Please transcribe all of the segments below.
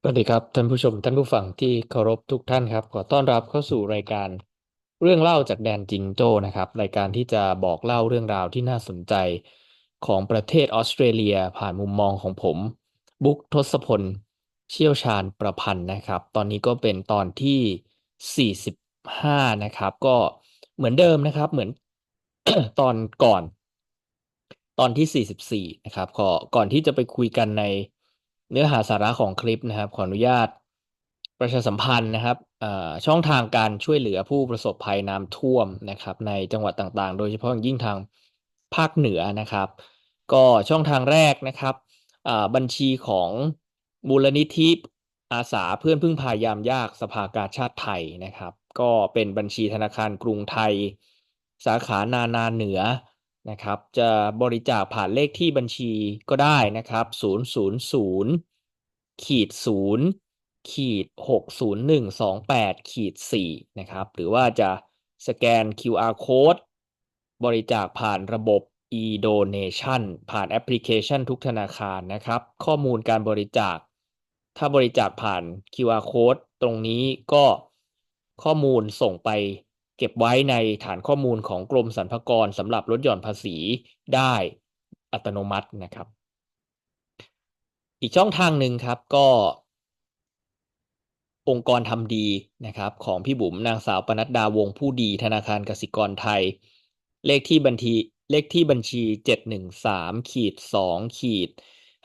สวัสดีครับ ท่านผู้ชมท่านผู้ฟังที่เคารพทุกท่านครับ ขอต้อนรับเข้าสู่รายการเรื่องเล่าจากแดนจิงโจ้นะครับ รายการที่จะบอกเล่าเรื่องราวที่น่าสนใจของประเทศออสเตรเลียผ่านมุมมองของผม บุ๊กทศพล เชี่ยวชาญประพันธ์นะครับ ตอนนี้ก็เป็นตอนที่สี่สิบห้านะครับ ก็เหมือนเดิมนะครับเหมือนตอนก่อน ตอนที่สี่สิบสี่นะครับขอก่อนที่จะไปคุยกันใน เนื้อหาสาระของคลิปนะครับ ขออนุญาต ประชาสัมพันธ์นะครับช่องทางการช่วยเหลือผู้ประสบภัยน้ำท่วมนะครับ ในจังหวัดต่างๆ โดยเฉพาะอย่างยิ่งทางภาคเหนือนะครับ ก็ช่องทางแรกนะครับบัญชีของมูลนิธิอาสาเพื่อนพึ่งพายามยากสภากาชาติไทยนะครับ ก็เป็นบัญชีธนาคารกรุงไทย สาขานานาเหนือ นะครับจะบริจาคผ่านเลขที่บัญชีก็ได้นะครับ000ขีด0ขีด60128ขีด4นะครับหรือว่าจะสแกน QR code บริจาคผ่านระบบ e-donation ผ่านแอปพลิเคชันทุกธนาคารนะครับ ข้อมูลการบริจาค ถ้าบริจาคผ่าน QR code ตรงนี้ก็ข้อมูลส่งไป เก็บไว้ในฐานข้อมูลของกรมสรรพากรสำหรับลดหย่อนภาษีได้อัตโนมัตินะครับ อีกช่องทางหนึ่งครับก็ องค์กรทำดีนะครับ ของพี่บุ๋มนางสาวปนัดดาวงผู้ดีธนาคารกสิกรไทย เลขที่บัญชีเลขที่บัญชีเจ็ดหนึ่งสามขีดสองขีด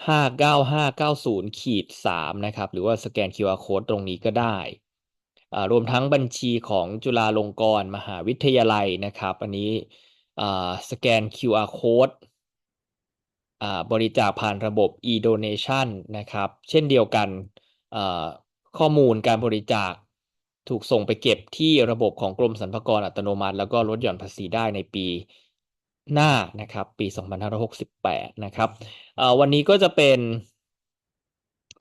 ห้าเก้าห้าเก้าศูนย์ขีดสามนะครับ หรือว่าสแกน QR Code ตรงนี้ก็ได้ รวมทั้งบัญชีของจุฬาลงกรณ์มหาวิทยาลัยนะครับ อันนี้สแกน QR Code บริจาคผ่านระบบ e-donation นะครับ เช่นเดียวกันข้อมูลการบริจาคถูกส่งไปเก็บที่ระบบของกรมสรรพากรอัตโนมัติ แล้วก็ลดหย่อนภาษีได้ในปีหน้านะครับ ปี 2568 นะครับวันนี้ก็จะเป็น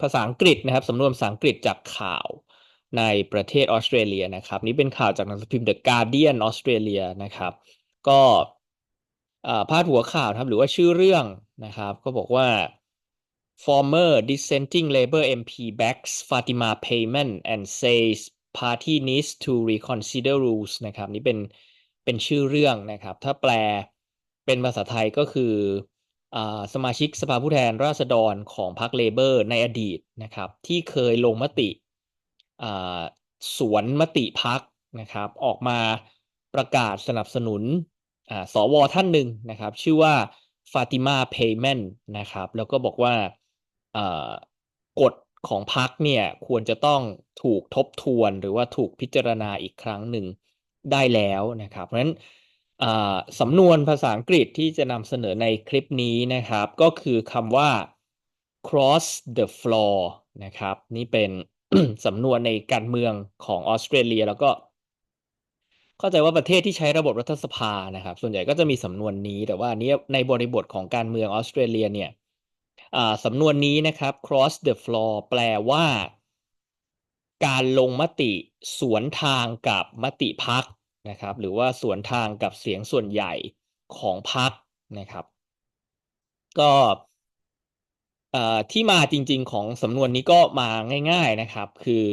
ภาษาอังกฤษนะครับสำนวนภาษาอังกฤษจากข่าว ในประเทศออสเตรเลียนะครับ นี้เป็นข่าวจากหนังสือพิมพ์ The Guardian ออสเตรเลียนะครับ ก็พาดหัวข่าวครับหรือว่าชื่อเรื่องนะครับ ก็บอกว่า former dissenting Labour MP backs Fatima payment and says party needs to reconsider rules นะครับ นี่เป็นเป็นชื่อเรื่องนะครับ ถ้าแปลเป็นภาษาไทยก็คืออสมาชิกสภาผู้แทนราษฎรของพรรคเลเบอร์ในอดีตนะครับ ที่เคยลงมติ สวนมติพักนะครับ ออกมาประกาศสนับสนุนสวท่านหนึ่งนะครับ ชื่อว่าฟาติมาเพย์แมนนะครับ แล้วก็บอกว่ากฎของพักเนี่ยควรจะต้องถูกทบทวนหรือว่าถูกพิจารณาอีกครั้งหนึ่งได้แล้วนะครับ เพราะฉะนั้นสำนวนภาษาอังกฤษที่จะนำเสนอในคลิปนี้นะครับ ก็คือคำว่า cross the floor นะครับ นี่เป็น สำนวนในการเมืองของออสเตรเลีย แล้วก็ เข้าใจว่าประเทศที่ใช้ระบบรัฐสภานะครับ ส่วนใหญ่ก็จะมีสำนวนนี้ แต่ว่านี้ในบริบทของการเมืองออสเตรเลีย เนี่ยสำนวนนี้นะครับ cross the floor แปลว่า การลงมติสวนทางกับมติพักนะครับ หรือว่าสวนทางกับเสียงส่วนใหญ่ของพักนะครับ ก็ ที่มาจริง ๆ ของสำนวนนี้ก็มาง่าย ๆนะครับ คือ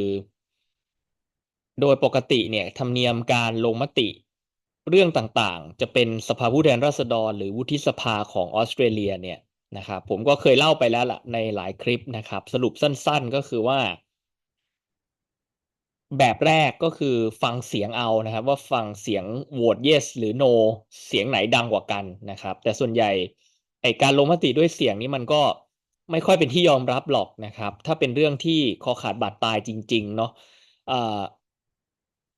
โดยปกติเนี่ยธรรมเนียมการลงมติเรื่องต่างๆ จะเป็นสภาผู้แทนราษฎร หรือวุฒิสภาของออสเตรเลียเนี่ยนะครับผมก็เคยเล่าไปแล้วล่ะในหลายคลิปนะครับ สรุปสั้นๆก็คือว่า แบบแรกก็คือฟังเสียงเอานะครับ ว่าฟังเสียงโหวต yes หรือ no เสียงไหนดังกว่ากันนะครับ แต่ส่วนใหญ่ไอการลงมติด้วยเสียงนี้มันก็ ไม่ค่อยเป็นที่ยอมรับหรอกนะครับ ถ้าเป็นเรื่องที่คอขาดบาดตายจริง ๆ เนาะ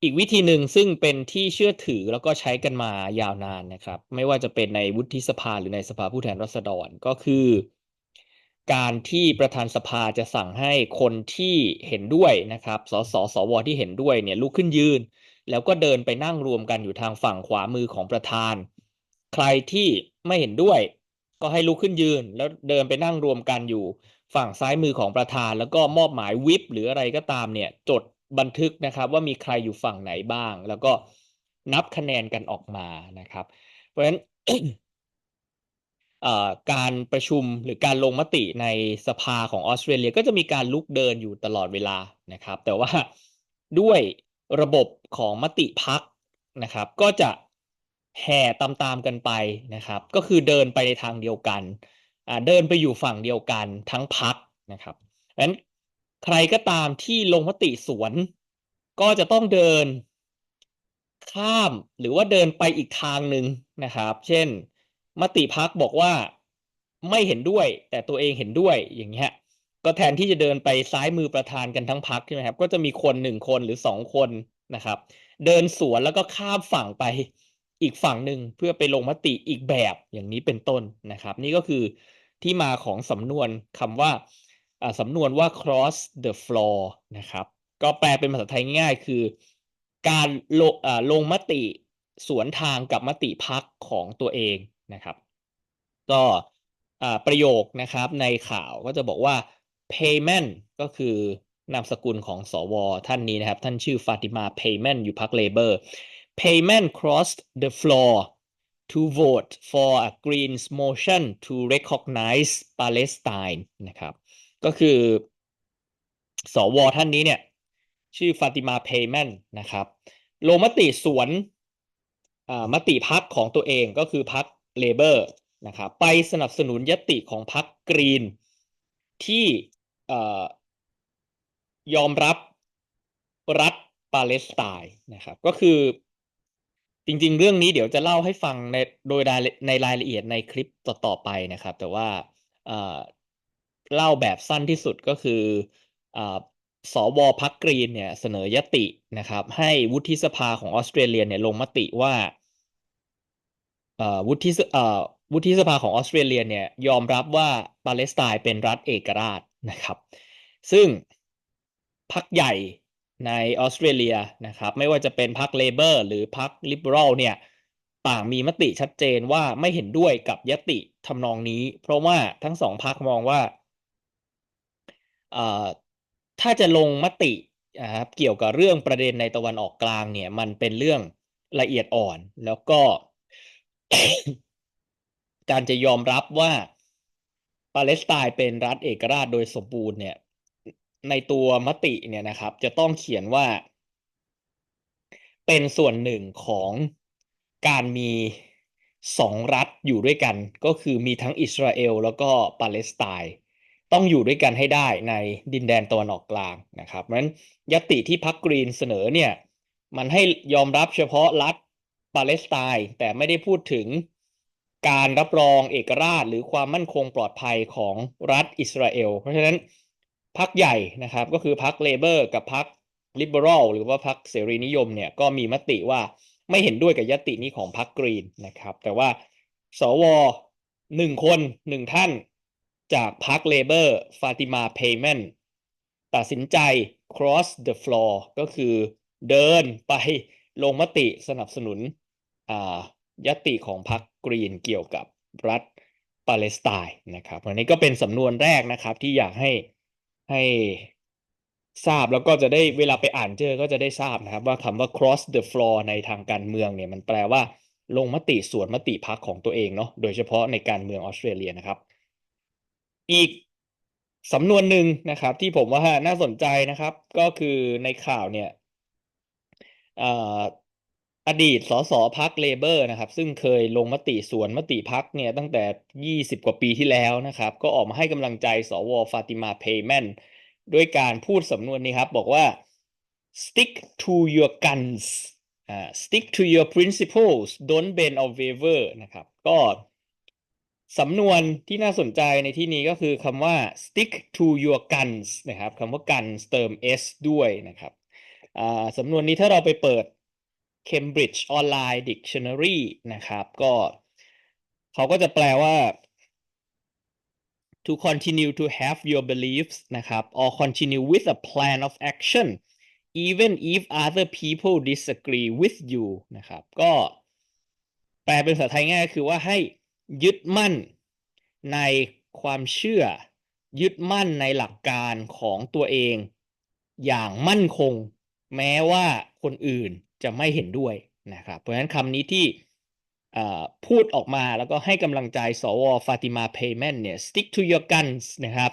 อีกวิธีหนึ่งซึ่งเป็นที่เชื่อถือแล้วก็ใช้กันมายาวนานนะครับ ไม่ว่าจะเป็นในวุฒิสภาหรือในสภาผู้แทนราษฎรก็คือ การที่ประธานสภาจะสั่งให้คนที่เห็นด้วยนะครับ สสสวที่เห็นด้วยเนี่ยลุกขึ้นยืน แล้วก็เดินไปนั่งรวมกันอยู่ทางฝั่งขวามือของประธาน ใครที่ไม่เห็นด้วย ก็ให้ลุกขึ้นยืน แล้วเดินไปนั่งรวมกันอยู่ฝั่งซ้ายมือของประธาน แล้วก็มอบหมายวิปหรืออะไรก็ตามเนี่ยจดบันทึกนะครับ ว่ามีใครอยู่ฝั่งไหนบ้าง แล้วก็นับคะแนนกันออกมานะครับ เพราะฉะนั้นการประชุมหรือการลงมติในสภาของออสเตรเลียก็จะมีการลุกเดินอยู่ตลอดเวลานะครับ แต่ว่าด้วยระบบของมติพักนะครับ ก็จะ แห่ตามๆกันไปนะครับ ก็คือเดินไปในทางเดียวกันเดินไปอยู่ฝั่งเดียวกันทั้งพักนะครับดังนั้นใครก็ตามที่ลงมติสวน ก็จะต้องเดินข้ามหรือว่าเดินไปอีกทางหนึ่งนะครับ เช่น มติพักบอกว่าไม่เห็นด้วย แต่ตัวเองเห็นด้วยอย่างเงี้ยก็แทนที่จะเดินไปซ้ายมือประธานกันทั้งพักใช่ไหมครับ ก็จะมีคนหนึ่งคนหรือสองคนนะครับ เดินสวนแล้วก็ข้ามฝั่งไป อีกฝั่งหนึ่งเพื่อไปลงมติอีกแบบอย่างนี้เป็นต้นนะครับ นี่ก็คือที่มาของสำนวนคำว่าสำนวนว่า cross the floor นะครับ ก็แปลเป็นภาษาไทยง่ายคือ การลงลงมติสวนทางกับมติพักของตัวเองนะครับ ก็ประโยคนะครับในข่าวก็จะบอกว่า payment ก็คือนามสกุลของสวท่านนี้นะครับ ท่านชื่อฟาติมา payment อยู่พักเลเบอร์ payment crossed the floor to vote for a Greens motion to recognize Palestine นะครับ ก็คือ สวท่านนี้เนี่ย ชื่อฟาติมาเพย์แมนนะครับ ลงมติสวนมติพักของตัวเองก็คือพักเลเบอร์นะครับ ไปสนับสนุนยติของพักกรีน ที่ยอมรับรัฐปาเลสไตน์นะครับ ก็คือ จริง ๆ เรื่องนี้เดี๋ยวจะเล่าให้ฟังในโดยในรายละเอียดในคลิปต่อๆไปนะครับ แต่ว่าเล่าแบบสั้นที่สุดก็คือสวพักกรีนเนี่ยเสนอยตินะครับ ให้วุฒิสภาของออสเตรเลียเนี่ยลงมติว่าวุฒิวุฒิสภาของออสเตรเลียเนี่ยยอมรับว่าปาเลสไตน์เป็นรัฐเอกราชนะครับ ซึ่งพรรคใหญ่ ในออสเตรเลียนะครับไม่ว่าจะเป็นพรรคเลเบอร์หรือพรรคลิเบอรัลเนี่ยต่างมีมติชัดเจนว่าไม่เห็นด้วยกับยติทำนองนี้ เพราะว่าทั้งสองพรรคมองว่าถ้าจะลงมตินะครับเกี่ยวกับเรื่องประเด็นในตะวันออกกลางเนี่ย มันเป็นเรื่องละเอียดอ่อน แล้วก็ การจะยอมรับว่าปาเลสไตน์เป็นรัฐเอกราชโดยสมบูรณ์เนี่ย ในตัวมติเนี่ยนะครับ จะต้องเขียนว่า เป็นส่วนหนึ่งของการมีสองรัฐอยู่ด้วยกัน ก็คือมีทั้งอิสราเอลแล้วก็ปาเลสไตน์ต้องอยู่ด้วยกันให้ได้ในดินแดนตะวันออกกลางนะครับเพราะฉะนั้นยติที่พรรคกรีนเสนอเนี่ยมันให้ยอมรับเฉพาะรัฐปาเลสไตน์แต่ไม่ได้พูดถึงการรับรองเอกราชหรือความมั่นคงปลอดภัยของรัฐอิสราเอล เพราะฉะนั้น พรรคใหญ่นะครับ ก็คือพรรคเลเบอร์กับพรรคลิเบอรัลหรือว่าพรรคเสรีนิยมเนี่ยก็มีมติว่าไม่เห็นด้วยกับยตินี้ของพรรคกรีนนะครับ แต่ว่าสวหนึ่งคนหนึ่งท่านจากพรรคเลเบอร์ฟาติมาเพย์แมนตัดสินใจ cross the floor ก็คือเดินไปลงมติสนับสนุนยติของพรรคกรีนเกี่ยวกับรัฐปาเลสไตน์นะครับอันนี้ก็เป็นสำนวนแรกนะครับที่อยากให้ ให้ทราบแล้วก็จะได้เวลาไปอ่านเจอก็จะได้ทราบนะครับ ว่าคำว่า cross the floor ในทางการเมืองเนี่ยมันแปลว่าลงมติส่วนมติพรรคของตัวเองเนาะโดยเฉพาะในการเมืองออสเตรเลียนะครับ อีกสำนวนหนึ่งนะครับที่ผมว่าน่าสนใจนะครับ ก็คือในข่าวเนี่ย อดีตสสพักเลเบอร์นะครับ ซึ่งเคยลงมติสวนมติพักเนี่ยตั้งแต่ยี่สิบกว่าปีที่แล้วนะครับ ก็ออกมาให้กำลังใจสวฟาติมาเพย์แมนด้วยการพูดสำนวนนี้ครับ บอกว่า stick to your guns อ่า stick to your principles don't bend or waver นะครับ ก็สำนวนที่น่าสนใจในที่นี้ก็คือคำว่า stick to your guns นะครับคำว่า guns เติม s ด้วยนะครับสำนวนนี้ถ้าเราไปเปิด Cambridge Online Dictionary นะครับ ก็เขาก็จะแปลว่า to continue to have your beliefs นะครับ or continue with a plan of action even if other people disagree with you นะครับ ก็แปลเป็นภาษาไทยง่ายคือว่าให้ยึดมั่นในความเชื่อ ยึดมั่นในหลักการของตัวเอง อย่างมั่นคง แม้ว่าคนอื่น จะไม่เห็นด้วยนะครับ เพราะฉะนั้นคำนี้ที่พูดออกมาแล้วก็ให้กำลังใจสวฟาติมาเพย์แมนเนี่ย stick to your guns นะครับ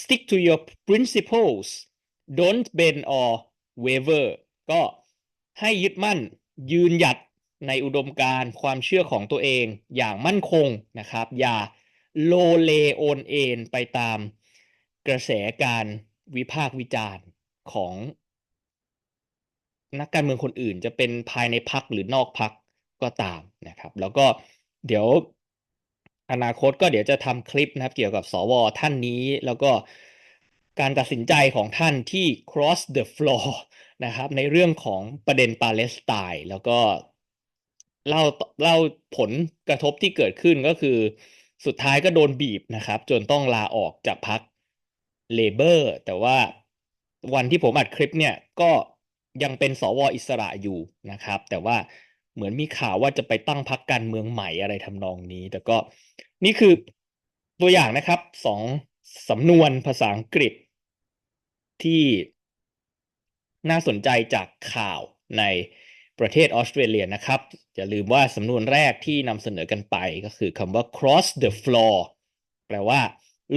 stick to your principles don't bend or waver ก็ให้ยึดมั่นยืนหยัดในอุดมการความเชื่อของตัวเองอย่างมั่นคงนะครับ อย่าโลเลโอนเอ็นไปตามกระแสการวิพากษ์วิจารณ์ของ นักการเมืองคนอื่นจะเป็นภายในพักหรือนอกพักก็ตามนะครับ แล้วก็เดี๋ยวอนาคตก็เดี๋ยวจะทำคลิปนะครับ เกี่ยวกับสวท่านนี้ แล้วก็การตัดสินใจของท่านที่ cross the floor นะครับ ในเรื่องของประเด็นปาเลสไตน์แล้วก็เล่าเล่าผลกระทบที่เกิดขึ้นก็คือ สุดท้ายก็โดนบีบนะครับ จนต้องลาออกจากพรรคเลเบอร์แต่ว่าวันที่ผมอัดคลิปเนี่ยก็ ยังเป็นสวอิสระอยู่นะครับ แต่ว่าเหมือนมีข่าวว่าจะไปตั้งพรรคการเมืองใหม่อะไรทำนองนี้ แต่ก็นี่คือตัวอย่างนะครับสองสำนวนภาษาอังกฤษที่น่าสนใจจากข่าวในประเทศออสเตรเลียนะครับ อย่าลืมว่าสำนวนแรกที่นำเสนอกันไปก็คือคำว่า cross the floor แปลว่า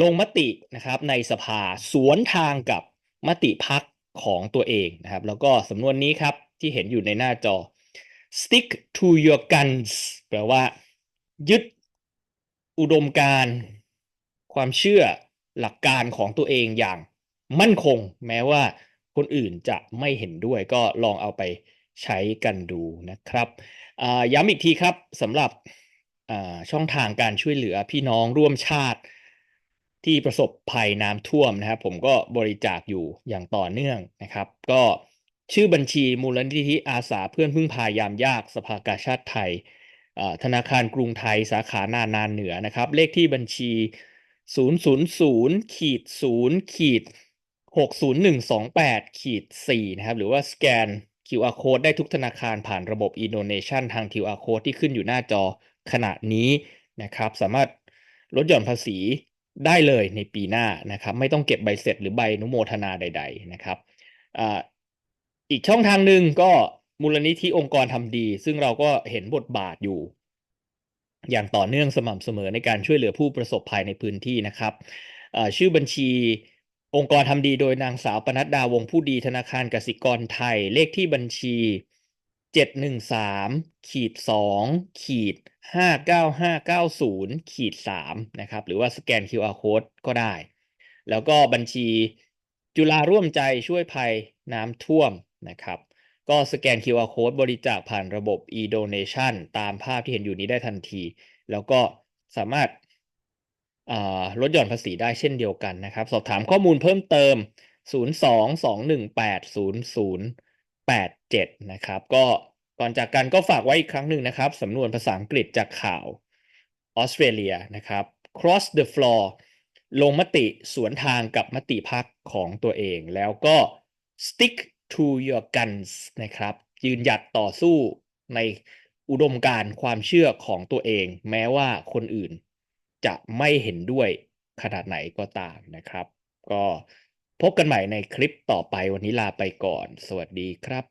ลงมตินะครับในสภาสวนทางกับมติพัก ของตัวเองนะครับ แล้วก็สำนวนนี้ครับที่เห็นอยู่ในหน้าจอ stick to your guns แปลว่า ยึดอุดมการความเชื่อหลักการของตัวเองอย่างมั่นคง แม้ว่าคนอื่นจะไม่เห็นด้วยก็ลองเอาไปใช้กันดูนะครับย้ำอีกทีครับสำหรับช่องทางการช่วยเหลือพี่น้องร่วมชาติ ที่ประสบภัยน้ำท่วมนะครับ ผมก็บริจาคอยู่อย่างต่อเนื่องนะครับ ก็ชื่อบัญชีมูลนิธิอาสาเพื่อนพึ่งพายามยากสภากาชาติไทยธนาคารกรุงไทยสาขานานานเหนือนะครับ เลขที่บัญชี 000ขีด0ขีด60128ขีด4นะครับ หรือว่าสแกน QR code ได้ทุกธนาคารผ่านระบบ e-donation ทาง QR code ที่ขึ้นอยู่หน้าจอขณะนี้นะครับ สามารถลดหย่อนภาษี ได้เลยในปีหน้านะครับ ไม่ต้องเก็บใบเสร็จหรือใบนุโมทนาใด ๆ นะครับอีกช่องทางหนึ่งก็มูลนิธิองค์กรทำดี ซึ่งเราก็เห็นบทบาทอยู่ อย่างต่อเนื่องสม่ำเสมอในการช่วยเหลือผู้ประสบภัยในพื้นที่นะครับชื่อบัญชีองค์กรทำดีโดยนางสาวปนัดดาวงผู้ดีธนาคารกสิกรไทย เลขที่บัญชีเจ็ดหนึ่งสามขีดสองขีด ห้าเก้าห้าเก้าศูนย์ขีดสามนะครับหรือว่าสแกน QR code ก็ได้ แล้วก็บัญชีจุฬาร่วมใจช่วยภัยน้ำท่วมนะครับ ก็สแกน QR code บริจาคผ่านระบบ e-donation ตามภาพที่เห็นอยู่นี้ได้ทันที แล้วก็สามารถลดหย่อนภาษีได้เช่นเดียวกันนะครับ สอบถามข้อมูลเพิ่มเติม 022180087 นะครับ ก็ ก่อนจากกันก็ฝากไว้อีกครั้งหนึ่งนะครับสำนวนภาษาอังกฤษจากข่าวออสเตรเลียนะครับ cross the floor ลงมติสวนทางกับมติพักของตัวเอง แล้วก็ stick to your guns นะครับ ยืนหยัดต่อสู้ในอุดมการความเชื่อของตัวเอง แม้ว่าคนอื่นจะไม่เห็นด้วยขนาดไหนก็ตามนะครับ ก็พบกันใหม่ในคลิปต่อไปวันนี้ลาไปก่อน สวัสดีครับ